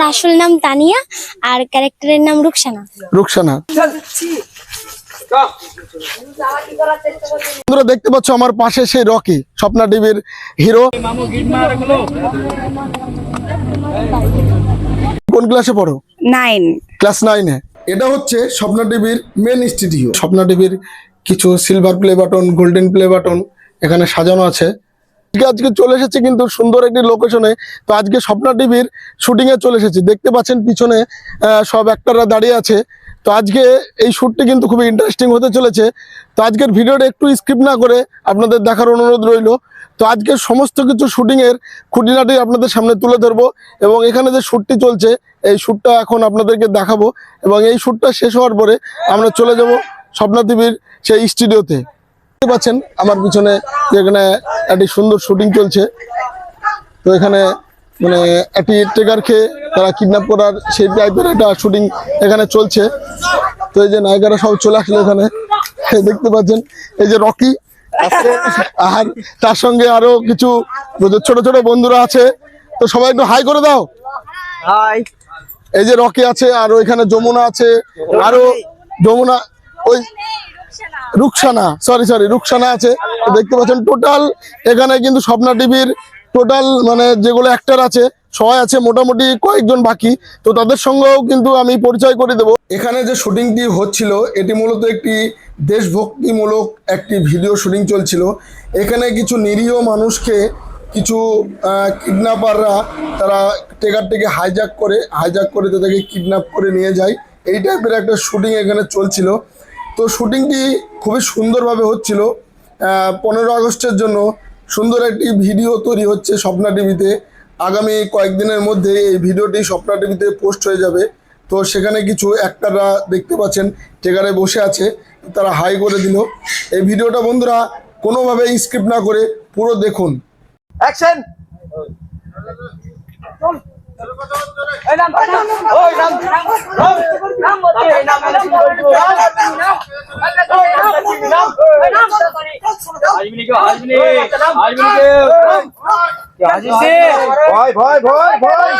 আমার আসল নাম তানিয়া আর ক্যারেক্টারের নাম রুকসানা। রুকসানা। তোমরা দেখতে পাচ্ছ আমার পাশে সেই রকি স্বপ্না টিভির হিরো। কোন ক্লাসে পড়ো? নাইন। ক্লাস নাইনে। এটা হচ্ছে স্বপ্না টিভির মেন স্টুডিও স্বপ্না টিভির কিছু silver play button golden play button এখানে সাজানো আছে। আজকে চলে এসেছে কিন্তু সুন্দর একটি লোকেশনে তো আজকে স্বপ্না টিভির শুটিং এ চলে এসেছে। দেখতে পাচ্ছেন পিছনে সব অ্যাক্টররা দাঁড়িয়ে আছে। তো আজকে এই শ্যুটটি কিন্তু খুবই ইন্টারেস্টিং হতে চলেছে। তো আজকের ভিডিওটা একটু স্কিপ না করে আপনাদের দেখার অনুরোধ রইল। তো আজকে সমস্ত কিছু শুটিং এর খুঁটিনাটি আপনাদের সামনে তুলে ধরবো এবং এখানে যে শ্যুটটি চলছে, এই শ্যুটটা এখন আপনাদেরকে দেখাবো এবং এই শ্যুটটা শেষ হওয়ার পরে আমরা চলে যাব স্বপ্না টিভির সেই স্টুডিওতে দেখতে পাচ্ছেন আমার পিছনে যে এখানে একটি সুন্দর শুটিং চলছে। তো এখানে মানে একটি ট্রেকার খেয়ে তারা কিডন্যাপ করার সেই টাইপের একটা শুটিং এখানে চলছে। তো এই যে নায়িকারা সব চলে আসলো এখানে দেখতে পাচ্ছেন এই যে রকি আর তার সঙ্গে আরও কিছু ছোট ছোট বন্ধুরা আছে। তো সবাই একটু হাই করে দাও। হাই এই যে রকি আছে আর ওইখানে যমুনা আছে আরও যমুনা ওই রুকসানা সরি সরি রুকসানা আছে। দেখতে পাচ্ছেন টোটাল এখানে কিন্তু স্বপ্না টিভির টোটাল মানে যেগুলো অ্যাক্টর আছে সবাই আছে মোটামুটি কয়েকজন বাকি। তো তাদের সঙ্গেও কিন্তু আমি পরিচয় করে দেব। এখানে যে শুটিংটি হচ্ছিল, এটি মূলত একটি দেশভক্তিমূলক একটি ভিডিও শুটিং চলছিল। এখানে কিছু নিরীহ মানুষকে, কিছু কিডন্যাপাররা তারা টেকারটিকে হাইজ্যাক করে হাইজ্যাক করে তাদেরকে কিডন্যাপ করে নিয়ে যায়। এই টাইপের একটা শুটিং এখানে চলছিল। তো শুটিংটি খুবই সুন্দরভাবে হচ্ছিল। পনেরো আগস্টের জন্য সুন্দর একটি ভিডিও তৈরি হচ্ছে স্বপ্না টিভিতে। আগামী কয়েকদিনের মধ্যে এই ভিডিওটি স্বপ্না টিভিতে পোস্ট হয়ে যাবে। তো সেখানে কিছু একটারা দেখতে পাচ্ছেন টেকারে বসে আছে তারা হাই করে দিল। এই ভিডিওটা বন্ধুরা কোনোভাবে স্কিপ না করে পুরো দেখুন। অ্যাকশন ভয় ভয় ভয় ভয়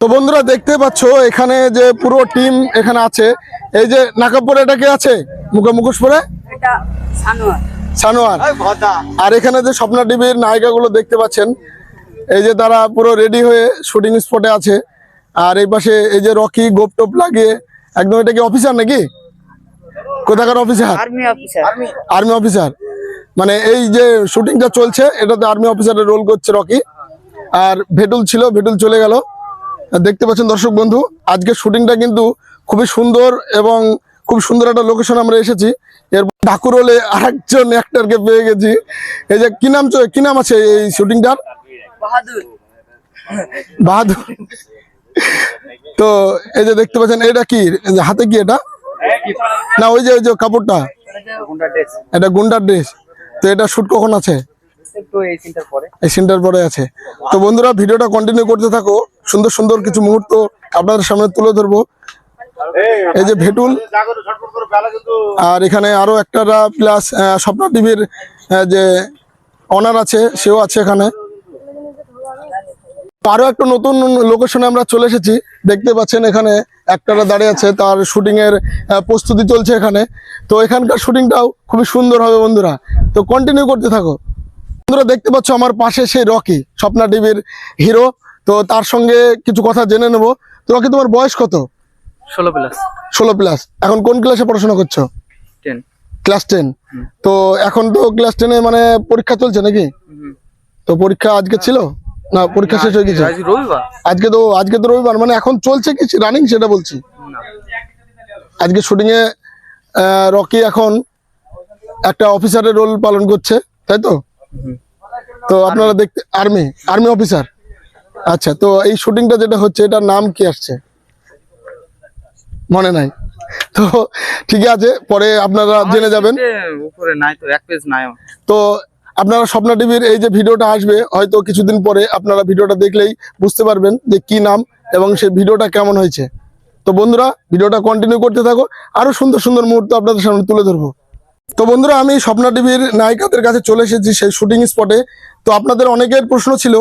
তো বন্ধুরা দেখতে পাচ্ছ এখানে যে পুরো টিম এখানে আছে। এই যে নাকাব পরে এটা কে আছে? মুখে মুখোশ পরে? সানোয়ার। আর এখানে যে স্বপ্না টিভির নায়িকাগুলো দেখতে পাচ্ছেন এই যে তারা পুরো রেডি হয়ে শুটিং স্পটে আছে। আর এই পাশে এই যে রকি গোপ টোপ লাগিয়ে একদম এটা কি অফিসার নাকি? কোথাকার officer? Army officer army officer মানে এই যে শুটিংটা চলছে এটাতে আর্মি অফিসারের রোল করছে রকি। আর ভেটুল ছিল ভেটুল চলে গেল। দেখতে পাচ্ছেন দর্শক বন্ধু আজকের শুটিংটা কিন্তু খুবই সুন্দর এবং খুব সুন্দর একটা লোকেশন আমরা এসেছি। এর ঠাকুর হলে আরেকজন অ্যাক্টরকে পেয়ে গেছি। এই যে কি নাম চ- কি নাম আছে এই শুটিংটার? বাহাদুর। বাহাদুর। তো এই যে দেখতে পাচ্ছেন এটা কি? এই যে হাতে কি এটা? না ওই যে ওই যে কাপড়টা। এটা গুন্ডার ড্রেস। তো এটা শুট কখন আছে? এই সিনটার পরে। আছে। তো বন্ধুরা ভিডিওটা কন্টিনিউ করতে থাকো। সুন্দর সুন্দর কিছু মুহূর্ত আপনাদের সামনে তুলে ধরবো। এই যে ভেটুল আর এখানে আরও একটা প্লাস স্বপ্ন টিভির যে অনার আছে সেও আছে এখানে। তো আরও একটা নতুন লোকেশনে আমরা চলে এসেছি। দেখতে পাচ্ছেন এখানে একটারা দাঁড়িয়ে আছে তার শুটিং এর প্রস্তুতি চলছে এখানে। তো এখানকার শুটিংটাও খুবই সুন্দর হবে বন্ধুরা। তো কন্টিনিউ করতে থাকো। বন্ধুরা দেখতে পাচ্ছ আমার পাশে সেই রকি স্বপ্না টিভির হিরো তো তার সঙ্গে কিছু কথা জেনে নেব। তো রকি তোমার বয়স কত? ষোলো প্লাস ষোলো প্লাস এখন কোন ক্লাসে পড়াশোনা করছ? টেন ক্লাস টেন তো এখন তো ক্লাস টেনে মানে পরীক্ষা চলছে নাকি? তো পরীক্ষা আজকে ছিল? না পরীক্ষা শেষ হয়ে গেছে। আজকে তো আজকে তো রবিবার মানে এখন চলছে কি রানিং সেটা বলছি। আজকে শুটিং এ রকি এখন একটা অফিসারের রোল পালন করছে তাই তো? তো আপনারা দেখতে আর্মি আর্মি অফিসার আচ্ছা তো এই শুটিংটা যেটা হচ্ছে এটার নাম কি আসছে? মনে নাই। তো ঠিক আছে পরে আপনারা জেনে যাবেন। উপরে নাই তো এক পেজ নাই তো আপনারা স্বপ্না টিভির এই যে ভিডিওটা আসবে, হয়তো কিছুদিন পরে আপনারা ভিডিওটা দেখলেই বুঝতে পারবেন যে কি নাম এবং সেই ভিডিওটা কেমন হয়েছে। তো বন্ধুরা, ভিডিওটা কন্টিনিউ করতে থাকো, আরও সুন্দর সুন্দর মুহূর্ত আপনাদের সামনে তুলে ধরবো। তো বন্ধুরা, আমি স্বপ্না টিভির নায়িকাদের কাছে চলে এসেছি সেই শুটিং স্পটে তো আপনাদের অনেকের প্রশ্ন ছিল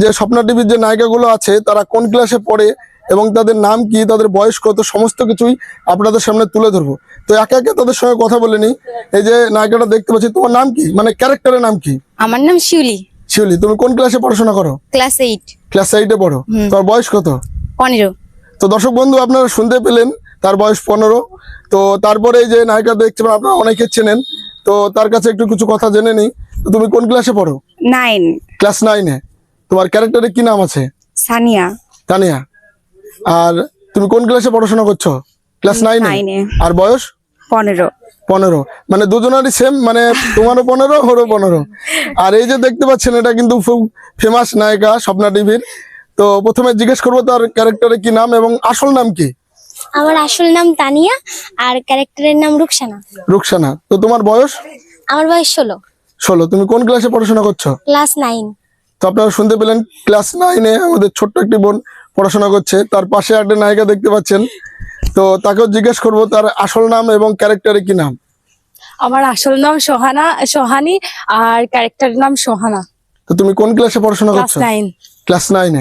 যে স্বপ্না টিভির যে নায়িকাগুলো আছে, তারা কোন ক্লাসে পড়ে এবং তাদের নাম কি, তাদের বয়স কত, সমস্ত কিছুই আপনাদের সামনে তুলে ধরবো। তো একে একে তাদের সঙ্গে কথা বলে নি এই যে নায়িকাটা দেখতে পাচ্ছি তোমার নাম কি? মানে ক্যারেক্টারের নাম কি? আমার নাম শিউলি। শিউলি তুমি কোন ক্লাসে পড়াশোনা করো? ক্লাস এইট ক্লাস এইটে পড়ো। তোমার বয়স কত? পনেরো। তো দর্শক বন্ধু আপনারা শুনতে পেলেন তার বয়স পনেরো। তো তারপরে এই যে নায়িকা দেখছেন আপনারা অনেকে চেনেন। তো তার কাছে একটু কিছু কথা জেনে নিই। তো তুমি কোন ক্লাসে পড়ো? নাইন ক্লাস নাইনে তোমার ক্যারেক্টারে কি নাম আছে? সানিয়া। তানিয়া। আর তুমি কোন ক্লাসে পড়াশোনা করছ? ক্লাস নাইনে। আর বয়স? পনেরো। পনেরো। মানে দুজনারই সেম মানে তোমারও পনেরো ওরও পনেরো। আর এই যে দেখতে পাচ্ছেন এটা কিন্তু খুব ফেমাস নায়িকা স্বপ্না টিভির। তো প্রথমে জিজ্ঞেস করব তার ক্যারেক্টারে কি নাম এবং আসল নাম কি? আমার আসল নাম তানিয়া আর ক্যারেক্টারের নাম রুকসানা। রুকসানা। তো তোমার বয়স? আমার বয়স ষোলো। ষোলো। তুমি কোন ক্লাসে পড়াশোনা করছ? ক্লাস নাইন তো আপনারা শুনতে পেলেন ক্লাস নাইনে আমাদের ছোট্ট একটি বোন পড়াশোনা করছে। তার পাশে একটা নায়িকা দেখতে পাচ্ছেন তো তাকেও জিজ্ঞেস করব তার আসল নাম এবং ক্যারেক্টারে কি নাম? আমার আসল নাম সোহানা সোহানি আর ক্যারেক্টারের নাম সোহানা। তো তুমি কোন ক্লাসে পড়াশোনা করছ? ক্লাস নাইন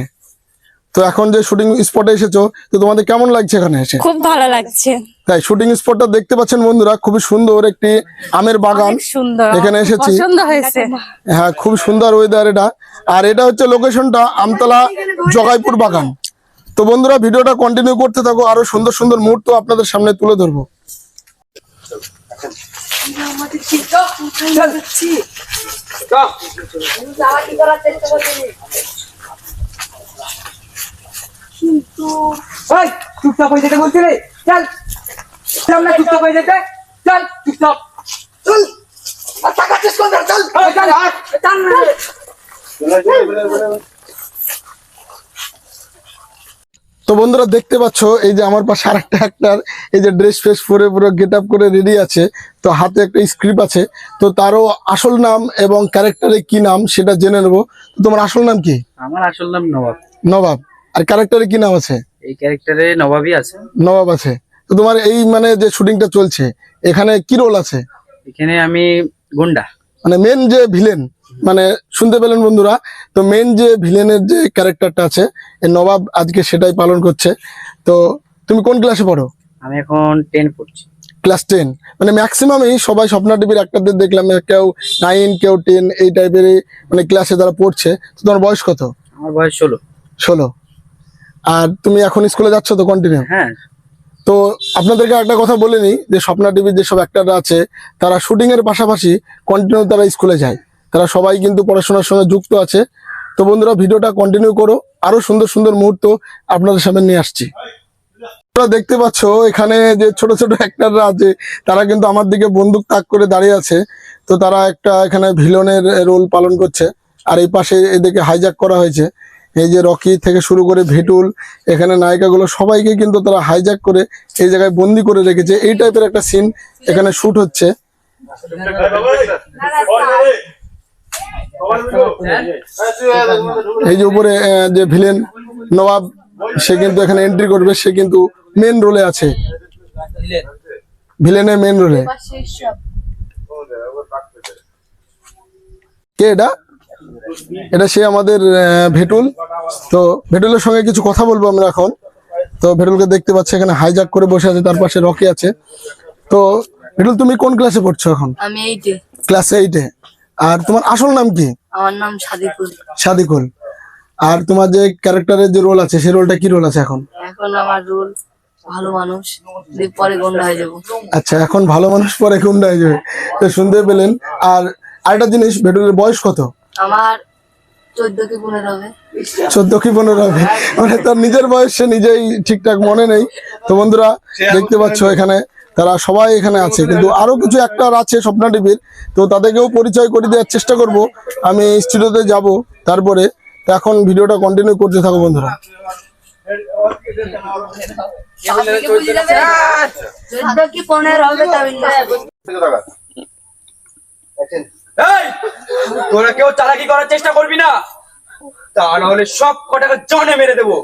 তো এখন যে শুটিং স্পটে এসেছ তো তোমাদের কেমন লাগছে এখানে এসে? খুব ভালো লাগছে। তাই শুটিং স্পটটা দেখতে পাচ্ছেন বন্ধুরা খুবই সুন্দর একটি আমের বাগান। সুন্দর এখানে এসেছি। পছন্দ হয়েছে। হ্যাঁ খুব সুন্দর ওয়েদার এটা। আর এটা হচ্ছে লোকেশনটা আমতলা জগাইপুর বাগান। তো বন্ধুরা ভিডিওটা কন্টিনিউ করতে থাকো আরও সুন্দর সুন্দর মুহূর্ত আপনাদের সামনে তুলে ধরবো। ওই চুপচাপ হয়ে যেতে বলছি রে। চল। চল না চুপচাপ হয়ে যেতে। চল চুপচাপ। চল। আর টাকা চেস কর চল। চল হাট। চল না তো বন্ধুরা দেখতে পাচ্ছ এই যে আমার পাশে আরেকটা অ্যাক্টার এই যে ড্রেস ফ্রেস পরে পুরো গেট আপ করে রেডি আছে তো হাতে একটা স্ক্রিপ্ট আছে তো তারও আসল নাম এবং ক্যারেক্টারে কি নাম সেটা জেনে নেব। তো তোমার আসল নাম কি? আমার আসল নাম নবাব। নবাব। আর ক্যারেক্টারে কি নাম আছে? এই ক্যারেক্টারে নবাবই আছে। নবাব আছে। তো তোমার এই মানে যে শুটিংটা চলছে এখানে কি রোল আছে? এখানে আমি গুন্ডা। মানে মেন যে ভিলেন মানে শুনতে পেলেন বন্ধুরা তো মেন যে ভিলেনের যে ক্যারেক্টারটা আছে নবাব আজকে সেটাই পালন করছে। তো তুমি কোন ক্লাসে পড়ো? আমি এখন টেন পড়ছি। ক্লাস টেন মানে ম্যাক্সিমামই সবাই স্বপ্না টিভির একটাদের দেখলাম কেউ নাইন কেউ টেন এই টাইপের মানে ক্লাসে যারা পড়ছে তো তোমার বয়স কত? আমার বয়স ষোলো। ষোলো। আর তুমি এখন স্কুলে যাচ্ছ তো কন্টিনিউ হ্যাঁ। তো আপনাদেরকে একটা কথা বলে নিই যে স্বপ্না টিভির যেসব অ্যাক্টাররা আছে তারা শুটিং এর পাশাপাশি কন্টিনিউ তারা স্কুলে যায়। তারা সবাই কিন্তু পড়াশোনার সঙ্গে যুক্ত আছে তো বন্ধুরা ভিডিওটা কন্টিনিউ করো আরও সুন্দর সুন্দর মুহূর্ত আপনাদের সামনে নিয়ে আসছি তোমরা দেখতে পাচ্ছ এখানে যে ছোট ছোট অ্যাক্টাররা আছে তারা কিন্তু আমার দিকে বন্দুক তাক করে দাঁড়িয়ে আছে তো তারা একটা এখানে ভিলনের রোল পালন করছে আর এই পাশে এদিকে হাইজ্যাক করা হয়েছে এই যে রকি থেকে শুরু করে ভেটুল এখানে নায়িকাগুলো সবাইকে কিন্তু তারা হাইজ্যাক করে এই জায়গায় বন্দি করে রেখেছে এই টাইপের একটা সিন এখানে শুট হচ্ছে এই যে উপরে যে ভিলেন নবাব সে কিন্তু এখানে এন্ট্রি করবে সে কিন্তু মেন রোলে আছে। ভিলেনের মেন রোলে কে এটা? এটা সে আমাদের ভেটুল। তো ভেটুলের সঙ্গে কিছু কথা বলব আমরা এখন। তো ভেটুলকে দেখতে পাচ্ছি এখানে হাইজাক করে বসে আছে তার পাশে রকি আছে। তো ভেটুল তুমি কোন ক্লাসে পড়ছো এখন? আমি এইটে ক্লাস এইটে আর তোমার আসল নাম কি? আমার নাম সাদিকুল। সাদিকুল। আর তোমার যে ক্যারেক্টারের যে রোল আছে সেই রোলটা কি রোল আছে এখন? এখন আমার রোল ভালো মানুষ পরে গন্ডা হয়ে যাব। আচ্ছা এখন ভালো মানুষ পরে গুন্ডা হয়ে যাবে। তো শুনতে পেলেন। আর আরেকটা জিনিস ভেটুলের বয়স কত? আমার চোদ্দ কি পনেরো হবে। চোদ্দ কি পনেরো হবে? মানে তার নিজের বয়স সে নিজেই ঠিকঠাক মনে নেই। তো বন্ধুরা দেখতে পাচ্ছ এখানে তারা সবাই এখানে আছে। কিন্তু আরও কিছু অ্যাক্টার আছে স্বপ্না টিভির। তো তাদেরকেও পরিচয় করে দেওয়ার চেষ্টা করব। আমি স্টুডিওতে যাব তারপরে তো এখন ভিডিওটা কন্টিনিউ করতে থাকো বন্ধুরা। তোরা কেউ চালাকি করার চেষ্টা করবি না? তা নাহলে সব কটাকে জনে মেরে দেবো।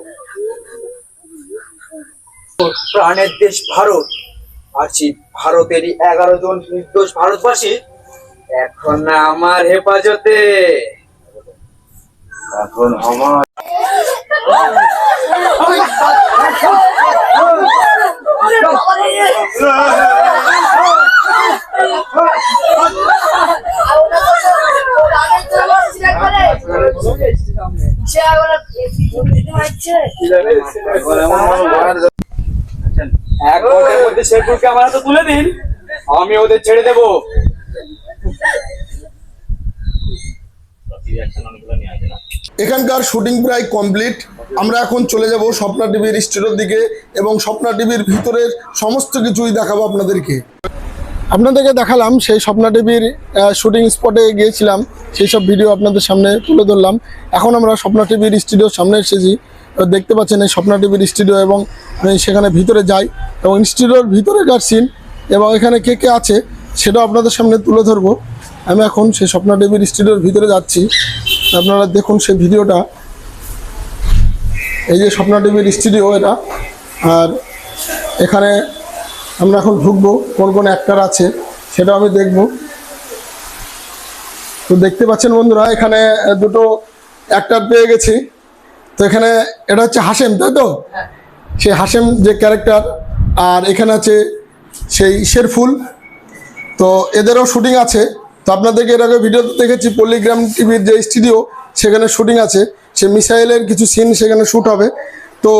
প্রাণের দেশ ভারত। সেই ভারতেরই এগারো জন নির্দোষ ভারতবাসী এখন না আমার হেফাজতে এখন আমার এক ঘণ্টার আমার হাতে তুলে দিন। আমি ওদের ছেড়ে দেবো। এখানকার শুটিং প্রায় কমপ্লিট। আমরা এখন চলে যাব স্বপ্না টিভির স্টুডিওর দিকে এবং স্বপ্না টিভির ভিতরের সমস্ত কিছুই দেখাবো আপনাদেরকে। আপনাদেরকে দেখালাম সেই স্বপ্না টিভির শুটিং স্পটে গিয়েছিলাম। সেই সব ভিডিও আপনাদের সামনে তুলে ধরলাম। এখন আমরা স্বপ্না টিভির স্টুডিওর সামনে এসেছি। দেখতে পাচ্ছেন এই স্বপ্না টিভির স্টুডিও এবং আমি সেখানে ভিতরে যাই এবং স্টুডিওর ভিতরেকার সিন এবং এখানে কে কে আছে সেটাও আপনাদের সামনে তুলে ধরবো। আমি এখন সেই স্বপ্না টিভির স্টুডিওর ভিতরে যাচ্ছি। আপনারা দেখুন সেই ভিডিওটা। এই যে স্বপ্না টিভির স্টুডিও এটা। আর এখানে আমরা এখন ঢুকবো, কোন কোন অ্যাক্টার আছে সেটাও আমি দেখব। তো দেখতে পাচ্ছেন বন্ধুরা, এখানে দুটো অ্যাক্টার পেয়ে গেছি। তো এখানে এটা হচ্ছে হাসেম তাই তো? সেই হাসেম যে ক্যারেক্টার আর এখানে আছে সেই শেরফুল তো এদেরও শুটিং আছে। তো আপনাদেরকে এর আগে ভিডিওতে দেখেছি পল্লিগ্রাম টিভির যে স্টুডিও সেখানে শুটিং আছে। সে মিসাইলের কিছু সিন সেখানে শ্যুট হবে। তো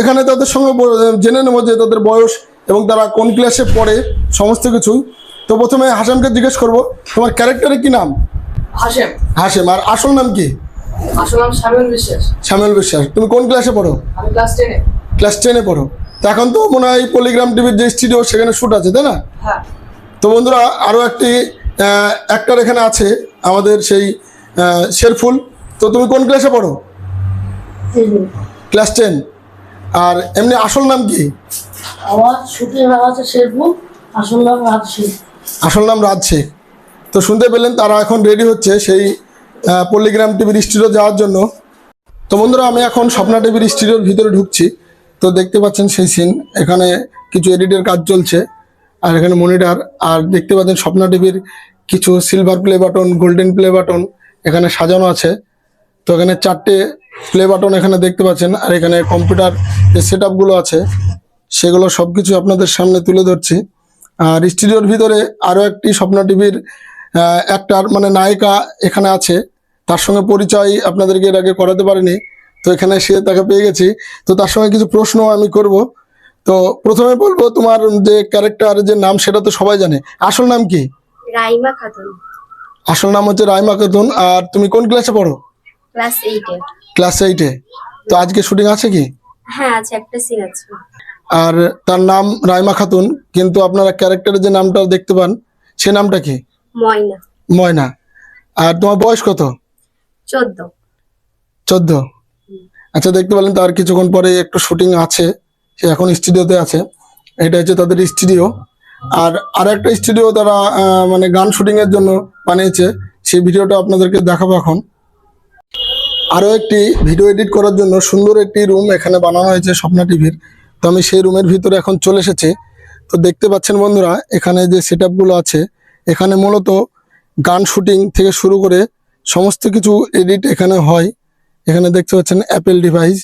এখানে তাদের সঙ্গে জেনে নেব যে তাদের বয়স এবং তারা কোন ক্লাসে পড়ে সমস্ত কিছুই তো প্রথমে হাসামকে জিজ্ঞেস করব তোমার ক্যারেক্টারের কি নাম? হাসেম হাসেম আর আসল নাম কি? আসলে নাম বিশ্বাস। শ্যামেল বিশ্বাস। তুমি কোন ক্লাসে পড়ো? আমি ক্লাস টেনে ক্লাস টেনে পড়ো। তো এখন তো মনে হয় পলিগ্রাম টিভির যে স্টুডিও সেখানে শ্যুট আছে তাই না? হ্যাঁ। তো বন্ধুরা আরও একটি অ্যাক্টর এখানে আছে আমাদের সেই শেরফুল। তো তুমি কোন ক্লাসে পড়ো? ক্লাস টেন আর এমনি আসল নাম কি? আমার শুটিং নাম আছে শেরপুর আসল নাম রাজশী আসল নাম রাজ শেখ তো শুনতে পেলেন তারা এখন রেডি হচ্ছে সেই পল্লিগ্রাম টিভির স্টুডিও যাওয়ার জন্য। তো বন্ধুরা, আমি এখন স্বপ্না টিভির স্টুডিওর ভিতরে ঢুকছি। তো দেখতে পাচ্ছেন সেই সিন এখানে কিছু এডিটের কাজ চলছে, আর এখানে মনিটর আর দেখতে পাচ্ছেন স্বপ্না টিভির কিছু silver play button golden play button এখানে সাজানো আছে। তো এখানে চারটে প্লে বাটন এখানে দেখতে পাচ্ছেন, আর এখানে কম্পিউটার যে সেট আছে, সেগুলো সব কিছু আপনাদের সামনে তুলে ধরছি। আর স্টুডিওর ভিতরে আরও একটি স্বপ্না টিভির একটার মানে নায়িকা এখানে আছে। তার সঙ্গে পরিচয় আপনাদেরকে এর আগে করাতে পারিনি। তো এখানে সে তাকে পেয়ে গেছি। তো তার সঙ্গে কিছু প্রশ্ন আমি করব। তো প্রথমে বলব তোমার যে ক্যারেক্টার যে নাম সেটা তো সবাই জানে। আসল নাম কি? রাইমা খাতুন। আসল নাম হচ্ছে রাইমা খাতুন। আর তুমি কোন ক্লাসে পড়ো? ক্লাস এইটে ক্লাস এইটে তো আজকে শুটিং আছে কি? হ্যাঁ আছে একটা সিন আছে। আর তার নাম রাইমা খাতুন। কিন্তু আপনারা ক্যারেক্টারের যে নামটা দেখতে পান সে নামটা কি? ময়না। ময়না। আর তোমার বয়স কত? চোদ্দ। চোদ্দ? আচ্ছা দেখতে পেলেন তার কিছুক্ষণ পরে একটু শুটিং আছে সে এখন স্টুডিওতে আছে। এটা হচ্ছে তাদের স্টুডিও। আর আর একটা স্টুডিও তারা মানে গান শুটিং এর জন্য বানিয়েছে সেই ভিডিওটা আপনাদেরকে দেখাবো এখন। আরও একটি ভিডিও এডিট করার জন্য সুন্দর একটি রুম এখানে বানানো হয়েছে স্বপ্না টিভির। তো আমি সেই রুমের ভিতরে এখন চলে এসেছি। তো দেখতে পাচ্ছেন বন্ধুরা এখানে যে সেট আছে এখানে মূলত গান শুটিং থেকে শুরু করে সমস্ত কিছু এডিট এখানে হয়। এখানে দেখতে পাচ্ছেন অ্যাপেল ডিভাইস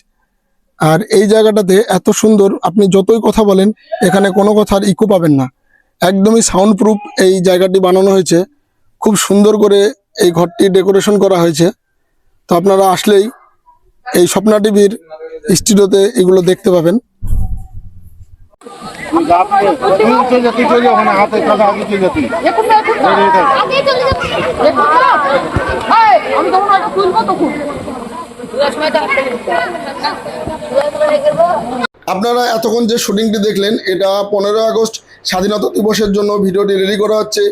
আর এই জায়গাটাতে এত সুন্দর, আপনি যতই কথা বলেন, এখানে কোনো কথার ইকো পাবেন না। একদমই সাউন্ড প্রুফ এই জায়গাটি বানানো হয়েছে। খুব সুন্দর করে এই ঘরটি ডেকোরেশন করা হয়েছে। তো আপনারা আসলেই এই স্বপ্না টিভির স্টুডিওতে এগুলো দেখতে পাবেন। আপনারা এতক্ষণ যে শুটিংটি দেখলেন, এটা পনেরো আগস্ট স্বাধীনতা দিবসের জন্য ভিডিওটি রেডি করা হচ্ছে।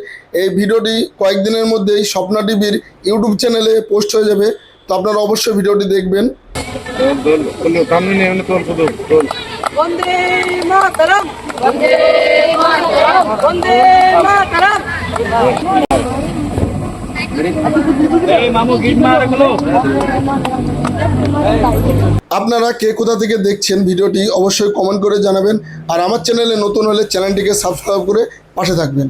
এই ভিডিওটি কয়েকদিনের মধ্যেই স্বপ্না টিভির ইউটিউব চ্যানেলে পোস্ট হয়ে যাবে। তো আপনারা অবশ্যই ভিডিওটি দেখবেন। বন্দে মাতরম। বন্দে মাতরম। বন্দে মাতরম। আপনারা কে কোথা থেকে দেখছেন ভিডিওটি অবশ্যই কমেন্ট করে জানাবেন আর আমার চ্যানেলে নতুন হলে চ্যানেলটিকে সাবস্ক্রাইব করে পাশে থাকবেন।